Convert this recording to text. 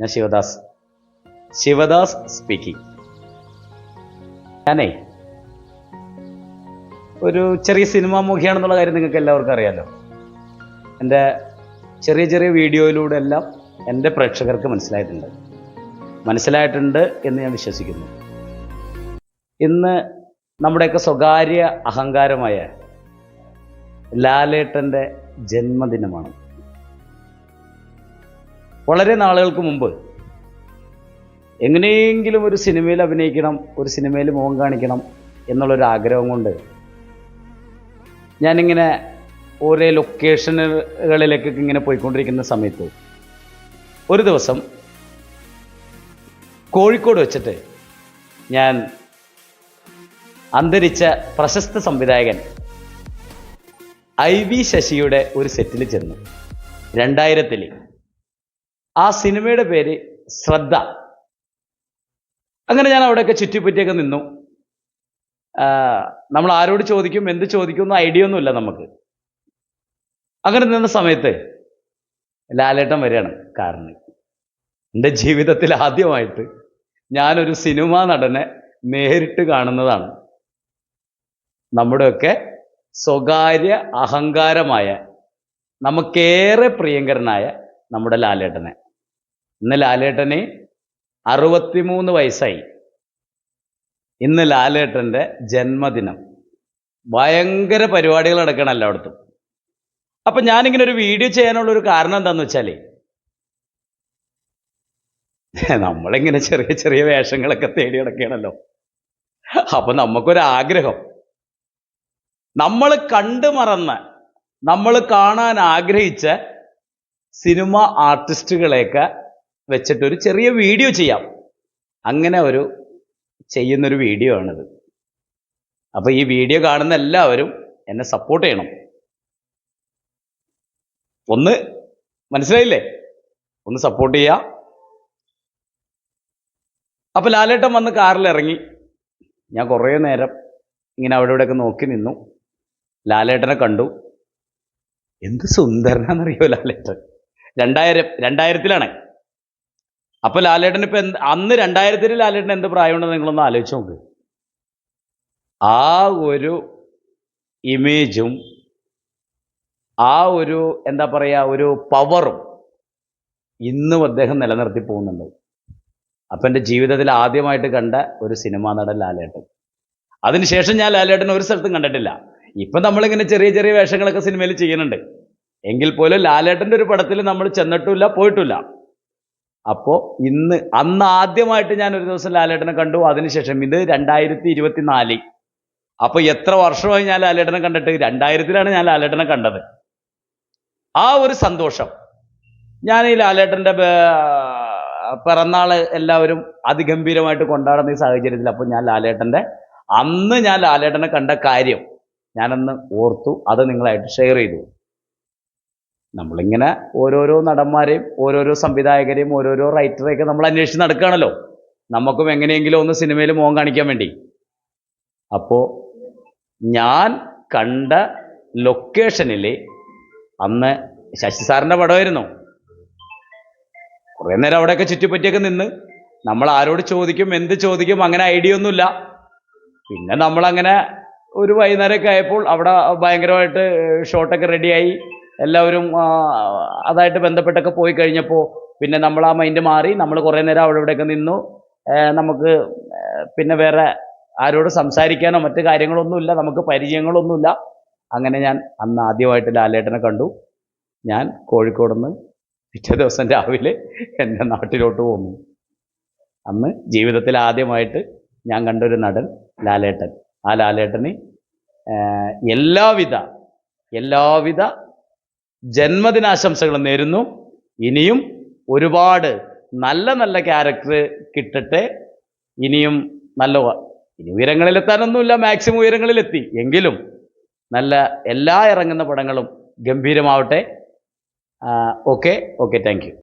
ഞാൻ ശിവദാസ്. ശിവദാസ് സ്പീക്കിംഗ് ഞാനേ ഒരു ചെറിയ സിനിമാ മുഖിയാണെന്നുള്ള കാര്യം നിങ്ങൾക്ക് എല്ലാവർക്കും അറിയാലോ. എന്റെ ചെറിയ ചെറിയ വീഡിയോയിലൂടെ എല്ലാം എന്റെ പ്രേക്ഷകർക്ക് മനസ്സിലായിട്ടുണ്ട്. മനസ്സിലായിട്ടുണ്ട് എന്ന് ഞാൻ വിശ്വസിക്കുന്നു. ഇന്ന് നമ്മുടെയൊക്കെ സ്വകാര്യ അഹങ്കാരമായ ലാലേട്ടന്റെ ജന്മദിനമാണ്. വളരെ നാളുകൾക്ക് മുമ്പ് എങ്ങനെയെങ്കിലും ഒരു സിനിമയിൽ അഭിനയിക്കണം ഒരു സിനിമയിൽ മുഖം കാണിക്കണം എന്നുള്ളൊരു ആഗ്രഹം കൊണ്ട് ഞാനിങ്ങനെ ഓരോ ലൊക്കേഷനുകളിലേക്കൊക്കെ ഇങ്ങനെ പോയിക്കൊണ്ടിരിക്കുന്ന സമയത്ത് ഒരു ദിവസം കോഴിക്കോട് വെച്ചിട്ട് ഞാൻ അന്തരിച്ച പ്രശസ്ത സംവിധായകൻ ഐ വി ശശിയുടെ ഒരു സെറ്റിൽ ചെന്നു. രണ്ടായിരത്തിൽ ആ സിനിമയുടെ പേര് ശ്രദ്ധ. അങ്ങനെ ഞാൻ അവിടെയൊക്കെ ചുറ്റിപ്പറ്റിയൊക്കെ നിന്നു. നമ്മൾ ആരോട് ചോദിക്കും എന്ത് ചോദിക്കും എന്ന ഐഡിയ ഒന്നുമില്ല നമുക്ക്. അങ്ങനെ നിന്ന സമയത്ത് ലാലേട്ടൻ വരികയാണ് കാരണം എന്റെ ജീവിതത്തിൽ ആദ്യമായിട്ട് ഞാനൊരു സിനിമ നടനെ നേരിട്ട് കാണുന്നതാണ്. നമ്മുടെയൊക്കെ സ്വകാര്യ അഹങ്കാരമായ നമുക്കേറെ പ്രിയങ്കരനായ നമ്മുടെ ലാലേട്ടനെ. ഇന്ന് ലാലേട്ടന് അറുപത്തിമൂന്ന് വയസ്സായി. ഇന്ന് ലാലേട്ടന്റെ ജന്മദിനം. ഭയങ്കര പരിപാടികൾ നടക്കണം എല്ലായിടത്തും. അപ്പൊ ഞാനിങ്ങനെ ഒരു വീഡിയോ ചെയ്യാനുള്ള ഒരു കാരണം എന്താന്ന് വെച്ചാൽ നമ്മളിങ്ങനെ ചെറിയ ചെറിയ വേഷങ്ങളൊക്കെ തേടി നടക്കുകയാണല്ലോ. അപ്പൊ നമുക്കൊരാഗ്രഹം നമ്മൾ കണ്ടു മറന്ന് നമ്മൾ കാണാൻ ആഗ്രഹിച്ച സിനിമ ആർട്ടിസ്റ്റുകളെയൊക്കെ വെച്ചിട്ടൊരു ചെറിയ വീഡിയോ ചെയ്യാം. അങ്ങനെ ഒരു ചെയ്യുന്നൊരു വീഡിയോ ആണിത്. അപ്പൊ ഈ വീഡിയോ കാണുന്ന എല്ലാവരും എന്നെ സപ്പോർട്ട് ചെയ്യണം. ഒന്ന് മനസ്സിലായില്ലേ? ഒന്ന് സപ്പോർട്ട് ചെയ്യാം. അപ്പൊ ലാലേട്ടൻ വന്ന് കാറിൽ ഇറങ്ങി ഞാൻ കുറേ നേരം ഇങ്ങനെ അവിടെ ഇവിടെയൊക്കെ നോക്കി നിന്നു. ലാലേട്ടനെ കണ്ടു. എന്ത് സുന്ദരനാണെന്നറിയോ ലാലേട്ടൻ? രണ്ടായിരം രണ്ടായിരത്തിലാണ്. അപ്പൊ ലാലേട്ടൻ ഇപ്പൊ അന്ന് രണ്ടായിരത്തിൽ ലാലേട്ടൻ എന്ത് പ്രായമുണ്ടെന്ന് നിങ്ങളൊന്ന് ആലോചിച്ച് നോക്ക്. ആ ഒരു ഇമേജും ആ ഒരു എന്താ പറയാ ഒരു പവറും ഇന്നും അദ്ദേഹം നിലനിർത്തി പോകുന്നുണ്ട്. അപ്പൊ എന്റെ ജീവിതത്തിൽ ആദ്യമായിട്ട് കണ്ട ഒരു സിനിമാ നടൻ ലാലേട്ടൻ. അതിനുശേഷം ഞാൻ ലാലേട്ടൻ ഒരു സ്ഥലത്തും കണ്ടിട്ടില്ല. ഇപ്പൊ നമ്മളിങ്ങനെ ചെറിയ ചെറിയ വേഷങ്ങളൊക്കെ സിനിമയിൽ ചെയ്യുന്നുണ്ട്. എങ്കിൽ പോലും ലാലേട്ടന്റെ ഒരു പടത്തിൽ നമ്മൾ ചെന്നിട്ടില്ല പോയിട്ടില്ല. അപ്പോൾ ഇന്ന് അന്ന് ആദ്യമായിട്ട് ഞാൻ ഒരു ദിവസം ലാലേട്ടനെ കണ്ടു. അതിനുശേഷം ഇത് രണ്ടായിരത്തി ഇരുപത്തി നാല് അപ്പൊ എത്ര വർഷമായി ഞാൻ ലാലേട്ടനെ കണ്ടിട്ട്? രണ്ടായിരത്തിലാണ് ഞാൻ ലാലേട്ടനെ കണ്ടത്. ആ ഒരു സന്തോഷം. ഞാൻ ഈ ലാലേട്ടന്റെ പിറന്നാൾ എല്ലാവരും അതിഗംഭീരമായിട്ട് കൊണ്ടാടുന്ന ഈ സാഹചര്യത്തിൽ അപ്പോൾ ഞാൻ ലാലേട്ടന്റെ അന്ന് ഞാൻ ലാലേട്ടനെ കണ്ട കാര്യം ഞാനന്ന് ഓർത്തു. അത് നിങ്ങളായിട്ട് ഷെയർ ചെയ്തു. നമ്മളിങ്ങനെ ഓരോരോ നടന്മാരെയും ഓരോരോ സംവിധായകരെയും ഓരോരോ റൈറ്ററെയൊക്കെ നമ്മൾ അന്വേഷിച്ച് നടക്കുകയാണല്ലോ. നമുക്കും എങ്ങനെയെങ്കിലും ഒന്ന് സിനിമയിൽ മോഹം കാണിക്കാൻ വേണ്ടി. അപ്പോൾ ഞാൻ കണ്ട ലൊക്കേഷനിൽ അന്ന് ശശി സാറിന്റെ പടമായിരുന്നു. കുറേ നേരം അവിടെയൊക്കെ ചുറ്റിപ്പറ്റിയൊക്കെ നിന്ന് നമ്മൾ ആരോട് ചോദിക്കും എന്ത് ചോദിക്കും അങ്ങനെ ഐഡിയ ഒന്നുമില്ല. പിന്നെ നമ്മളങ്ങനെ ഒരു വൈകുന്നേരമൊക്കെ ആയപ്പോൾ അവിടെ ഭയങ്കരമായിട്ട് ഷോട്ടൊക്കെ റെഡിയായി എല്ലാവരും അതായിട്ട് ബന്ധപ്പെട്ടൊക്കെ പോയി കഴിഞ്ഞപ്പോൾ പിന്നെ നമ്മൾ ആ മൈൻഡ് മാറി. നമ്മൾ കുറേ നേരം അവിടെ ഇവിടെയൊക്കെ നിന്നു. നമുക്ക് പിന്നെ വേറെ ആരോട് സംസാരിക്കാനോ മറ്റു കാര്യങ്ങളൊന്നുമില്ല. നമുക്ക് പരിചയങ്ങളൊന്നുമില്ല. അങ്ങനെ ഞാൻ അന്ന് ആദ്യമായിട്ട് ലാലേട്ടനെ കണ്ടു. ഞാൻ കോഴിക്കോട് നിന്ന് പിറ്റേ ദിവസം രാവിലെ എന്റെ നാട്ടിലോട്ട് പോന്നു. അന്ന് ജീവിതത്തിൽ ആദ്യമായിട്ട് ഞാൻ കണ്ടൊരു നടൻ ലാലേട്ടൻ. ആ ലാലേട്ടന് എല്ലാവിധ എല്ലാവിധ ജന്മദിനാശംസകളും നേരുന്നു. ഇനിയും ഒരുപാട് നല്ല നല്ല ക്യാരക്ടർ കിട്ടട്ടെ. ഇനിയും നല്ല ഇനി ഉയരങ്ങളിലെത്താനൊന്നുമില്ല. മാക്സിമം ഉയരങ്ങളിലെത്തി. എങ്കിലും നല്ല എല്ലാ ഇറങ്ങുന്ന പടങ്ങളും ഗംഭീരമാവട്ടെ. Okay okay thank